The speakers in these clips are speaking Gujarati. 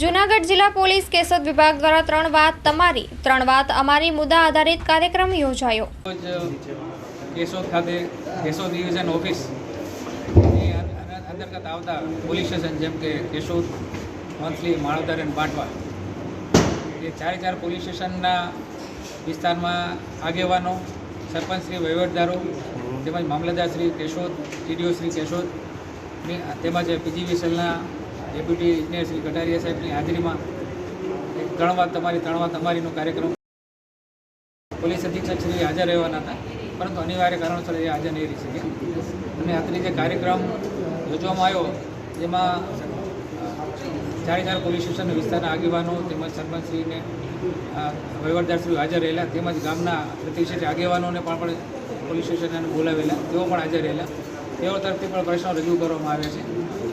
જુનાગઢ જિલ્લા પોલીસ કેશોદ વિભાગ દ્વારા ત્રણ વાત તમારી, ત્રણ વાત અમારી મુદ્દા આધારિત કાર્યક્રમ યોજાયો. કેશોદ ખાતે કેશોદ ડિવિઝન ઓફિસ અંતર્ગત આવતા પોલીસ સ્ટેશન જેમ કે કેશોદ મંથલી માળોદર અને બાંટવા એ ચારે ચાર પોલીસ સ્ટેશનના વિસ્તારમાં આગેવાનો સરપંચશ્રી વહીવટદારો તેમજ મામલતદાર શ્રી કેશોદ ટીડીઓ શ્રી કેશોદ તેમજ પીજીવીસીએલના ડેપ્યુટી ઇજનેર શ્રી કટારિયા સાહેબની હાજરીમાં ત્રણ વાત તમારી, ત્રણ વાત તમારીનો કાર્યક્રમ. પોલીસ અધિક્ષક શ્રી હાજર રહેવાના હતા, પરંતુ અનિવાર્ય કારણોસર એ હાજર નહીં રહી શક્યા. અને આખરી જે કાર્યક્રમ યોજવામાં આવ્યો, જેમાં ચાર પોલીસ સ્ટેશન વિસ્તારના આગેવાનો તેમજ સરપંચશ્રીને વહીવટદારશ્રીઓ હાજર રહેલા, તેમજ ગામના પ્રતિષ્ઠિત આગેવાનોને પણ પણ પોલીસ સ્ટેશનને બોલાવેલા, તેઓ પણ હાજર રહેલા. તેઓ તરફથી પણ પ્રશ્નો રજૂ કરવામાં આવ્યા છે.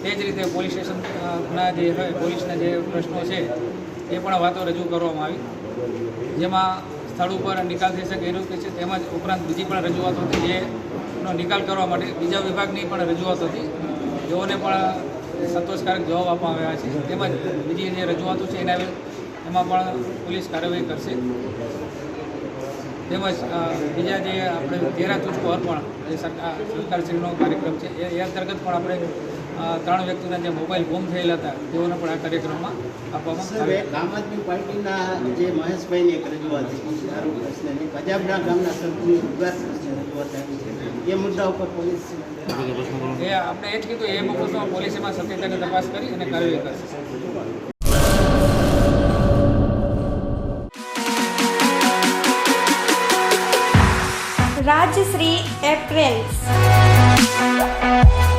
તે જ રીતે પોલીસ સ્ટેશનના જે હોય, પોલીસના જે પ્રશ્નો છે, એ પણ વાતો રજૂ કરવામાં આવી. જેમાં સ્થળ ઉપર નિકાલ થઈ શકે એનું કે છે, તેમજ ઉપરાંત બીજી પણ રજૂઆતો હતી જેનો નિકાલ કરવા માટે બીજા વિભાગની પણ રજૂઆત હતી. જેઓને પણ સંતોષકારક જવાબ આપવામાં આવ્યા છે. તેમજ બીજી જે રજૂઆતો છે, એના એમાં પણ પોલીસ કાર્યવાહી કરશે. તેમજ બીજા જે આપણે તેરા ચૂંટકો અર્પણ, જે સરકાર, સરકારશ્રીનો કાર્યક્રમ છે એ અંતર્ગત પણ આપણે ત્રણ વ્યક્તિના જે મોબાઈલ ગુમ થયેલા હતા તેઓને પણ આ કાર્યક્રમમાં આપવામાં આવે. આમ આદમી પાર્ટીના જે મહેશભાઈની એક રજૂઆત છે ગામના સરપંચની રજૂઆત આવી છે. એ મુદ્દા ઉપર પોલીસ એ આપણે એ જ કીધું એ બાબતમાં પોલીસ એમાં સત્યતાની તપાસ કરી અને કાર્યવાહી કરશે. રાજશ્રી એપ્રેલ્સ.